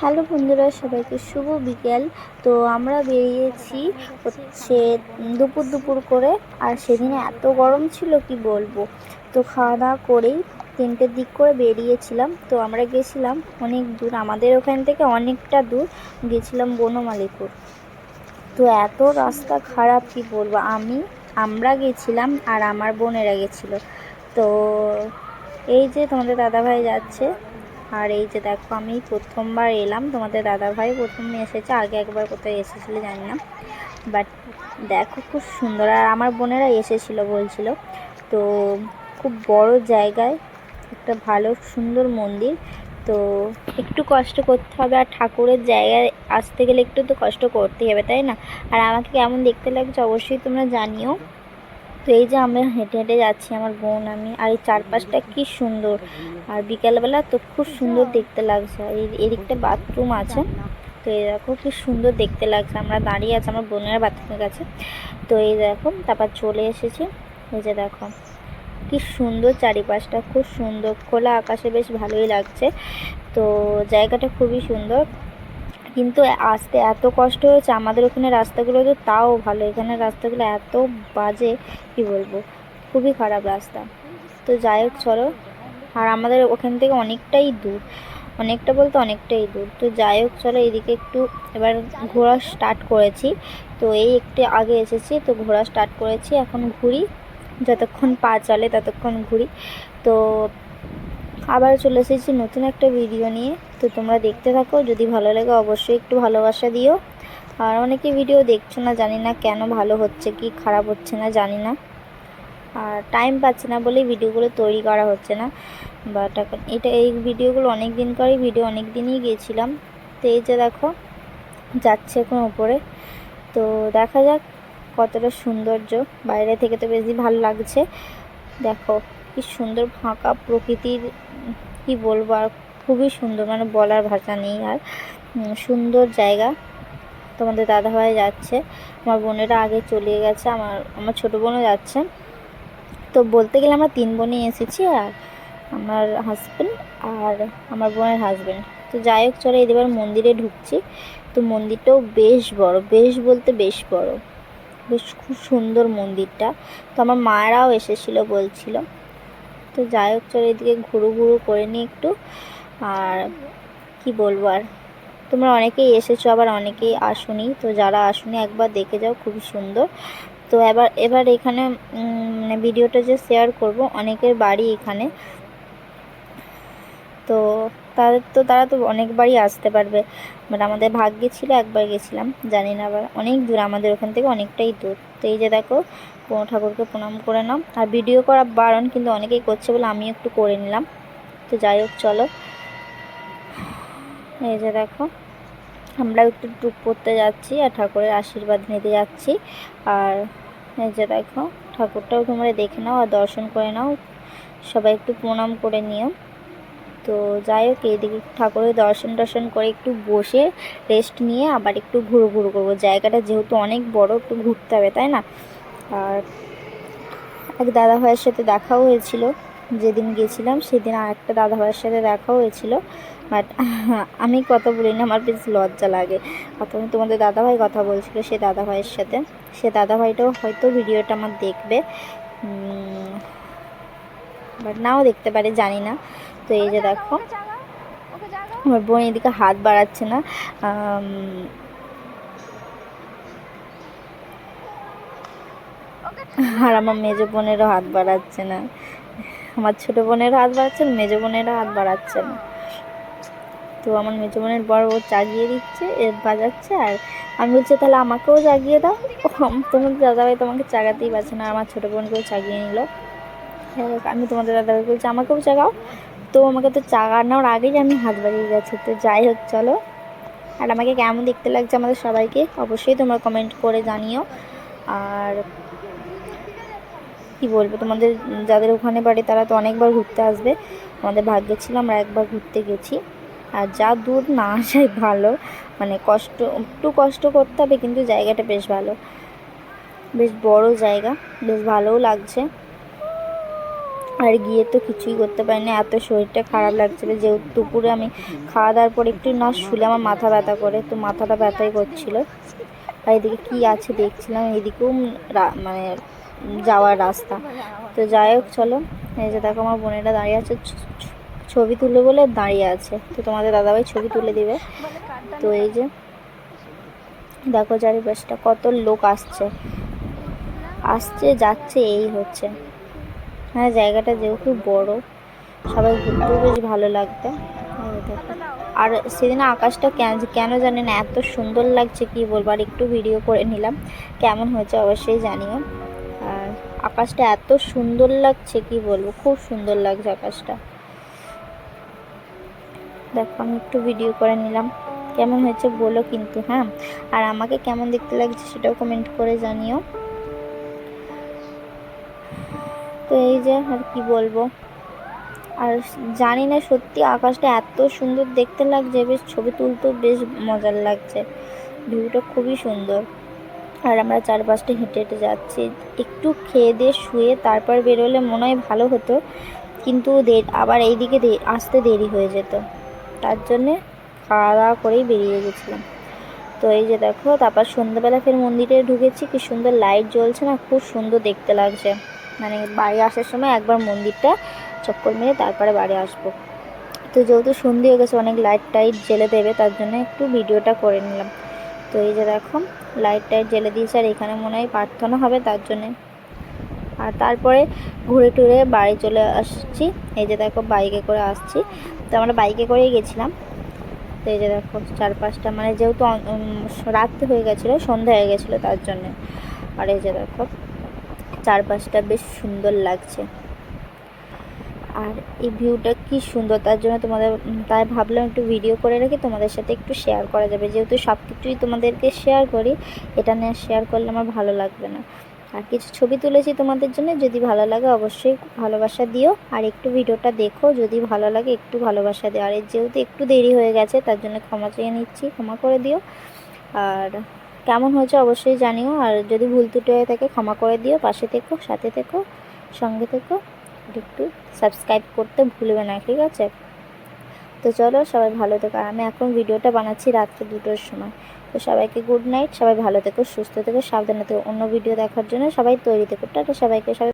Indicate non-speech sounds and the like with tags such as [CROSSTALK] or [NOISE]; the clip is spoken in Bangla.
হ্যালো বন্ধুরা, সবাইকে শুভ বিকেল। তো আমরা বেরিয়েছি হচ্ছে দুপুর দুপুর করে, আর সেদিনে এত গরম ছিল, কি বলব? তো খাওয়া দাওয়া করেই তিনটের দিক করে বেরিয়েছিলাম। তো আমরা গেছিলাম অনেক দূর, আমাদের ওখান থেকে অনেকটা দূর, গেছিলাম বনমালীপুর। তো এত রাস্তা খারাপ, কি বলব? আমি, আমরা গেছিলাম আর আমার বোনেরা গেছিল। তো এই যে তোমাদের দাদাভাই যাচ্ছে আর এই যে দেখো, আমি প্রথমবার এলাম। তোমাদের দাদাভাই প্রথম এসেছে, আগে একবার কোথায় এসেছিল জানি না। বাট দেখো, খুব সুন্দর। আর আমার বোনেরা এসেছিল বলছিল। তো খুব বড় জায়গায়, একটা ভালো, সুন্দর মন্দির। তো একটু কষ্ট করতে হবে, আর ঠাকুরের জায়গায় আসতে গেলে একটু তো কষ্ট করতেই হবে, তাই না? আর আমাকে কেমন দেখতে লাগছে অবশ্যই তোমরা জানিও। তো এই যে আমরা হেঁটে হেঁটে যাচ্ছি, আমার বোন, আমি, আর এই চারপাশটা কি সুন্দর। আর বিকালবেলা তো খুব সুন্দর দেখতে লাগছে। আর এদিকটা বাথরুম আছে, তো এই দেখো কি সুন্দর দেখতে লাগছে। আমরা দাঁড়িয়ে আছি আমার বোনের বাথরুমের কাছে। তো এই দেখো, তারপর চলে এসেছি। এই যে দেখো, কি সুন্দর চারিপাশটা, খুব সুন্দর। খোলা আকাশে বেশ ভালোই লাগছে। তো জায়গাটা খুবই সুন্দর। কিন্তু আসতে এত কষ্ট হয়েছে, আমাদের ওখানে রাস্তাগুলো তো তাও ভালো। এখানে রাস্তাগুলো এত বাজে, কি বলব? খুবই খারাপ রাস্তা। তো যাই হোক, চলো। আর আমাদের ওখান থেকে অনেকটাই দূর। অনেকটা বলতে অনেকটাই দূর। তো যাই হোক, চলো এইদিকে একটু এবার ঘোরা স্টার্ট করেছি। তো এই একটু আগে এসেছি, তো ঘোরা স্টার্ট করেছি। এখন ঘুরি, যতক্ষণ পা চলে ততক্ষণ ঘুরি। তো আবার চলে এসেছি নতুন একটা ভিডিও নিয়ে। তো তোমরা দেখতে থাকো, যদি ভালো লাগে অবশ্যই একটু ভালোবাসা দিও। আর অনেকে ভিডিও দেখছ না, জানি না কেন ভালো হচ্ছে কি খারাপ হচ্ছে না, জানি না। আর টাইম পাচ্ছে না বলেই ভিডিওগুলো তৈরি করা হচ্ছে না। বাট এখন এটা, এই ভিডিওগুলো অনেক দিন করেই ভিডিও অনেক দিনই গিয়েছিলাম। তো এই যে দেখো, যাচ্ছে এখন ওপরে তো দেখা যাক কতটা সৌন্দর্য। বাইরে থেকে তো বেশি ভালো লাগছে। দেখো কি সুন্দর ফাঁকা প্রকৃতির, কি বলব আর খুবই সুন্দর মানে বলার ভাষা নেই আর সুন্দর জায়গা। তোমাদের দাদাভাই যাচ্ছে, আমার বোনেরা আগে চলে গেছে, আমার আমার ছোটো বোনও যাচ্ছে। তো বলতে গেলে আমরা তিন বোনই এসেছি আর আমার হাজব্যান্ড আর আমার বোনের হাজব্যান্ড তো যাই হোক, চলো এবার মন্দিরে ঢুকছি। তো মন্দিরটাও বেশ বড়, বেশ বলতে বেশ বড়। বেশ খুব সুন্দর মন্দিরটা। তো আমার মায়েরাও এসেছিল বলছিল। তো যাই হোক, চলো এদিকে ঘুরু ঘুরু করে নিই একটু। আর কি বলব আর? তোমরা অনেকেই এসেছ, আবার অনেকেই আসুনি। তো যারা আসুনি, একবার দেখে যাও, খুবই সুন্দর। তো এবার এবার এখানে মানে ভিডিওটা যে শেয়ার করব, অনেকের বাড়ি এখানে। তো তাদের তো তারা তো অনেকবারই আসতে পারবে। বাট আমাদের ভাগ্যে ছিল একবার গেছিলাম, জানি না আবার, অনেক দূর, আমাদের ওখান থেকে অনেকটাই দূর। তো এই যে দেখো কোনো ঠাকুরকে প্রণাম করে নাও। আর ভিডিও করা বারণ কিন্তু অনেকেই করছে বলে আমি একটু করে নিলাম। তো যাই হোক, চলো। এই যে দেখো, আমরা একটু টুক পড়তে যাচ্ছি আর ঠাকুরের আশীর্বাদ নিতে যাচ্ছি। আর এই যে দেখো, ঠাকুরটাও তোমরা দেখে নাও আর দর্শন করে নাও। সবাই একটু প্রণাম করে নিও। তো যাই হোক এইদিকে ঠাকুরের দর্শন টর্শন করে একটু বসে রেস্ট নিয়ে আবার একটু ঘুরো ঘুরু করব। জায়গাটা যেহেতু অনেক বড়, একটু ঘুরতে হবে, তাই না? আর এক দাদা ভাইয়ের সাথে দেখাও হয়েছিল, যেদিন গেছিলাম সেদিন আর একটা দাদা ভাইয়ের সাথে দেখাও হয়েছিল। বাট [LAUGHS] আমি কথা বলি না, আমার বেশ লজ্জা লাগে। প্রথমে তোমাদের দাদাভাই কথা বলছিল সে দাদা ভাইয়ের সাথে। সে দাদা ভাইটাও হয়তো ভিডিওটা আমার দেখবে। বাট নাও দেখতে পারে, জানি না। তো এই যে দেখো। আমার বোন এদিকে হাত বাড়াচ্ছে না। আর আমার মেজো বোনেরও হাত বাড়াচ্ছে না। আমার ছোটো বোনেরও হাত বাড়াচ্ছে না মেজো বোনেরও হাত বাড়াচ্ছে না। তো আমার মেজো বোনের বড় ও জাগিয়ে দিচ্ছে এ বাজাচ্ছে আর আমি বলছি তাহলে আমাকেও জাগিয়ে দাও। তোমার দাদাভাই তোমাকে চাগাতেই পারছে না আমার ছোটো বোনকেও জাগিয়ে নিল। আমি তোমাদের দাদাভাই বলছি আমাকেও জাগাও তো আমাকে তো জাগানোর আগেই আমি হাত বাড়িয়ে গেছে, তো যাই হোক, চলো। আর আমাকে কেমন দেখতে লাগছে আমাদের সবাইকে, অবশ্যই তোমরা কমেন্ট করে জানিও। আর কি বলব, তোমাদের, যাদের ওখানে বাড়ি, তারা তো অনেকবার ঘুরতে আসবে। আমাদের ভাগ্যে ছিল, আমরা একবার ঘুরতে গেছি। আর যা দূর না আসাই ভালো মানে কষ্ট, একটু কষ্ট করতে হবে, কিন্তু জায়গাটা বেশ ভালো। বেশ বড় জায়গা, বেশ ভালোও লাগছে। আর গিয়ে তো কিছুই করতে পারিনি। এত শরীরটা খারাপ লাগছিল যেহেতু দুপুরে আমি খাওয়া দাওয়ার পর একটু না শুলে আমার মাথা ব্যথা করে, তো মাথাটা ব্যথাই করছিল। আর এদিকে কী আছে দেখছিলাম, এদিকেও মানে যাওয়ার রাস্তা। তো যাই হোক, চলো। এই যে দেখো আমার বোনেরা দাঁড়িয়ে আছে ছবি তুলবে বলে দাঁড়িয়ে আছে। তো তোমাদের দাদাভাই ছবি তুলে দিবে। তো এই যে দেখো চারিপাশটা কত লোক আসছে। আসছে, যাচ্ছে, এই হচ্ছে। হ্যাঁ জায়গাটা যেহেতু বড়, সবাই ঘুরতেও বেশ ভালো দেখো। আর সেদিন আকাশটা কেন কেন জানি না, এত সুন্দর লাগছে, কি বলব? আর একটু ভিডিও করে নিলাম, কেমন হয়েছে অবশ্যই জানিও। আর আকাশটা এত সুন্দর লাগছে, কি বলব? খুব সুন্দর লাগছে আকাশটা। দেখো, আমি একটু ভিডিও করে নিলাম, কেমন হয়েছে বলো কিন্তু হ্যাঁ? আর আমাকে কেমন দেখতে লাগছে সেটাও কমেন্ট করে জানিও। তো এই যে আর কি বলব? আর জানি না সত্যি আকাশটা এত সুন্দর দেখতে লাগছে, বেশ ছবি তুলতেও বেশ মজার লাগছে। ভিউটা খুবই সুন্দর। আর আমরা চারপাশটা হেঁটে হেঁটে যাচ্ছি, একটু খেয়ে দিয়ে শুয়ে তারপর বেরোলে মনে হয় ভালো হতো, কিন্তু আবার এইদিকে আসতে দেরি হয়ে যেত। তার জন্যে খাওয়া দাওয়া করেই বেরিয়ে গেছিলাম। তো এই যে দেখো, তারপর সন্ধ্যাবেলা ফের মন্দিরে ঢুকেছি, কি সুন্দর লাইট জ্বলছে না, খুব সুন্দর দেখতে লাগছে। মানে বাড়ি আসার সময় একবার মন্দিরটা চক্কর মেরে তারপরে বাড়ি আসব। তো যেহেতু সন্ধে হয়ে গেছে, অনেক লাইট টাইট জেলে দেবে, তার জন্য একটু ভিডিওটা করে নিলাম। তো এই যে দেখো লাইট টাইট জেলে দিয়েছে, আর এখানে মনে হয় প্রার্থনা হবে তার জন্যে। আর তারপরে ঘুরে টুরে বাড়ি চলে আসছি। এই যে দেখো বাইকে করে আসছি। তো আমরা বাইকে করেই গেছিলাম। তো এই যে দেখো, চারপাশটা মানে যেহেতু রাত্রে হয়ে গেছিল সন্ধ্যা হয়ে গেছিল তার জন্যে। আর এই যে দেখো চারপাশটা বেশ সুন্দর লাগছে। আর এই ভিউটা কি সুন্দর, তার জন্য তোমাদের, তাই ভাবলাম একটু ভিডিও করে রাখি, তোমাদের সাথে একটু শেয়ার করা যাবে। যেহেতু সব কিছুই তোমাদেরকে শেয়ার করি, এটা নিয়ে শেয়ার করলে আমার ভালো লাগবে না। আর কিছু ছবি তুলেছি তোমাদের জন্য, যদি ভালো লাগে অবশ্যই ভালোবাসা দিও। আর একটু ভিডিওটা দেখো, যদি ভালো লাগে একটু ভালোবাসা দিও। আর যেহেতু একটু দেরি হয়ে গেছে, তার জন্য ক্ষমা চেয়ে নিচ্ছি, ক্ষমা করে দিও। আর কেমন হয়েছে অবশ্যই জানিও। আর যদি ভুল ত্রুটি হয়ে থাকে ক্ষমা করে দিও। পাশে থেকো, সাথে থেকো, সঙ্গে থেকো। একটু সাবস্ক্রাইব করতে ভুলবে না, ঠিক আছে? তো চলো, সবাই ভালো থেকো। আমি এখন ভিডিওটা বানাচ্ছি রাত্রে দুটোর সময়। তো সবাইকে গুড নাইট সবাই ভালো থেকো, সুস্থ থেকো, সাবধানে থেকো। অন্য ভিডিও দেখার জন্য সবাই তৈরি থেকো। টাটা সবাইকে, সবাই